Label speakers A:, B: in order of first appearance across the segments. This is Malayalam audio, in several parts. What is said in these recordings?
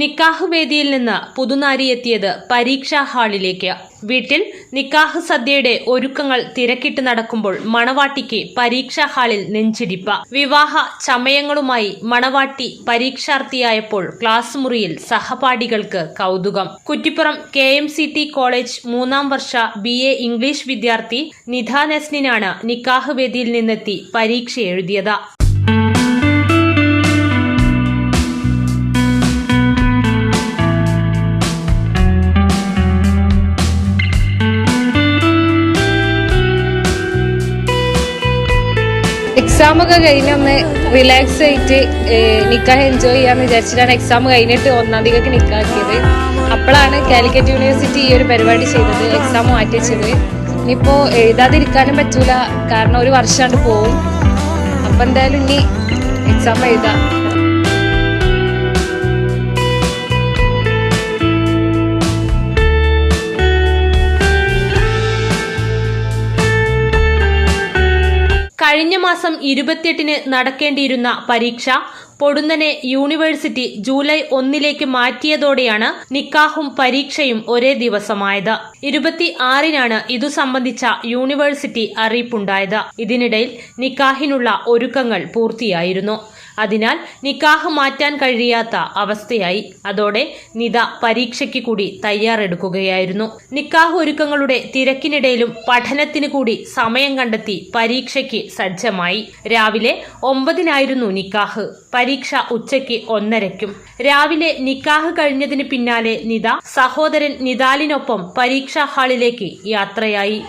A: നിക്കാഹ് വേദിയിൽ നിന്ന് പുതുനാരി എത്തിയത് പരീക്ഷാ ഹാളിലേക്ക്. വീട്ടിൽ നിക്കാഹ് സദ്യയുടെ ഒരുക്കങ്ങൾ തിരക്കിട്ട് നടക്കുമ്പോൾ മണവാട്ടിക്ക് പരീക്ഷാ ഹാളിൽ നെഞ്ചിടിപ്പ. വിവാഹ ചമയങ്ങളുമായി മണവാട്ടി പരീക്ഷാർത്ഥിയായപ്പോൾ ക്ലാസ് മുറിയിൽ സഹപാഠികൾക്ക് കൗതുകം. Kuttippuram K M C T college മൂന്നാം വർഷ ബി എ ഇംഗ്ലീഷ് വിദ്യാർത്ഥി നിധ നെസ്നിനാണ് നിക്കാഹ് വേദിയിൽ നിന്നെത്തി പരീക്ഷ എഴുതിയത്
B: എക്സാം ഒക്കെ കഴിഞ്ഞ് ഒന്ന് റിലാക്സ് ആയിട്ട് നിക്കാഹ് എൻജോയ് ചെയ്യാന്ന് വിചാരിച്ചിട്ടാണ് എക്സാം കഴിഞ്ഞിട്ട് ഒന്നാം തീയതിക്ക് നിക്കാക്കിയത് അപ്പോഴാണ് കാലിക്കറ്റ് യൂണിവേഴ്സിറ്റി ഈ ഒരു പരിപാടി ചെയ്തത് എക്സാം മാറ്റി വെച്ചത്. ഇനിയിപ്പോൾ എഴുതാതിരിക്കാനും പറ്റൂല കാരണം ഒരു വർഷമാണ് പോവും. അപ്പം എന്തായാലും ഇനി എക്സാം എഴുതാം.
A: കഴിഞ്ഞ മാസം ഇരുപത്തിയെട്ടിന് നടക്കേണ്ടിയിരുന്ന പരീക്ഷ പൊടുന്നനെ യൂണിവേഴ്സിറ്റി ജൂലൈ ഒന്നിലേക്ക് മാറ്റിയതോടെയാണ് നിക്കാഹും പരീക്ഷയും ഒരേ ദിവസമായത്. ഇരുപത്തി ആറിനാണ് ഇതു സംബന്ധിച്ച യൂണിവേഴ്സിറ്റി അറിയിപ്പുണ്ടായത്. ഇതിനിടയിൽ നിക്കാഹിനുള്ള ഒരുക്കങ്ങൾ പൂർത്തിയായിരുന്നു. അതിനാൽ നിക്കാഹ് മാറ്റാൻ കഴിയാത്ത അവസ്ഥയായി. അതോടെ നിത പരീക്ഷയ്ക്ക് കൂടി തയ്യാറെടുക്കുകയായിരുന്നു. നിക്കാഹ് ഒരുക്കങ്ങളുടെ തിരക്കിനിടയിലും പഠനത്തിന് കൂടി സമയം കണ്ടെത്തി പരീക്ഷയ്ക്ക് സജ്ജമായി. രാവിലെ ഒമ്പതിനായിരുന്നു നിക്കാഹ്. പരീക്ഷ ഉച്ചയ്ക്ക് ഒന്നരയ്ക്കും. രാവിലെ നിക്കാഹ് കഴിഞ്ഞതിന് പിന്നാലെ നിത സഹോദരൻ നിതാലിനൊപ്പം പരീക്ഷാ ഹാളിലേക്ക് യാത്രയായി.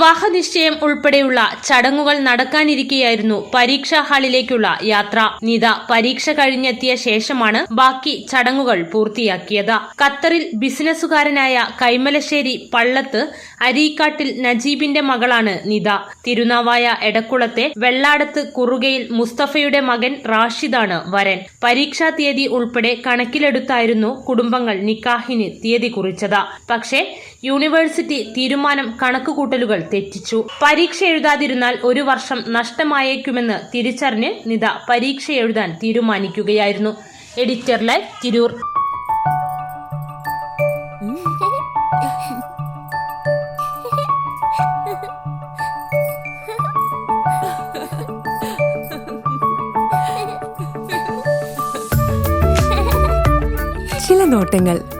A: വിവാഹ നിശ്ചയം ഉൾപ്പെടെയുള്ള ചടങ്ങുകൾ നടക്കാനിരിക്കെയായിരുന്നു പരീക്ഷാ ഹാളിലേക്കുള്ള യാത്ര. നിത പരീക്ഷ കഴിഞ്ഞെത്തിയ ശേഷമാണ് ബാക്കി ചടങ്ങുകൾ പൂർത്തിയാക്കിയത്. ഖത്തറിൽ ബിസിനസ്സുകാരനായ കൈമലശ്ശേരി പള്ളത്ത് അരീക്കാട്ടിൽ നജീബിന്റെ മകളാണ് നിത. തിരുനാവായ എടക്കുളത്തെ വെള്ളാടത്ത് കുറുകയിൽ മുസ്തഫയുടെ മകൻ റാഷിദാണ് വരൻ. പരീക്ഷാ തീയതി ഉൾപ്പെടെ കണക്കിലെടുത്തായിരുന്നു കുടുംബങ്ങൾ നിക്കാഹിന് തീയതി കുറിച്ചത്. പക്ഷേ യൂണിവേഴ്സിറ്റി തീരുമാനം കണക്കുകൂട്ടലുകൾ തെറ്റിച്ചു. പരീക്ഷ എഴുതാതിരുന്നാൽ ഒരു വർഷം നഷ്ടമായേക്കുമെന്ന് തിരിച്ചറിഞ്ഞ് നിത പരീക്ഷ എഴുതാൻ തീരുമാനിക്കുകയായിരുന്നു. Editor live Tirur.
C: ചില നോട്ടങ്ങൾ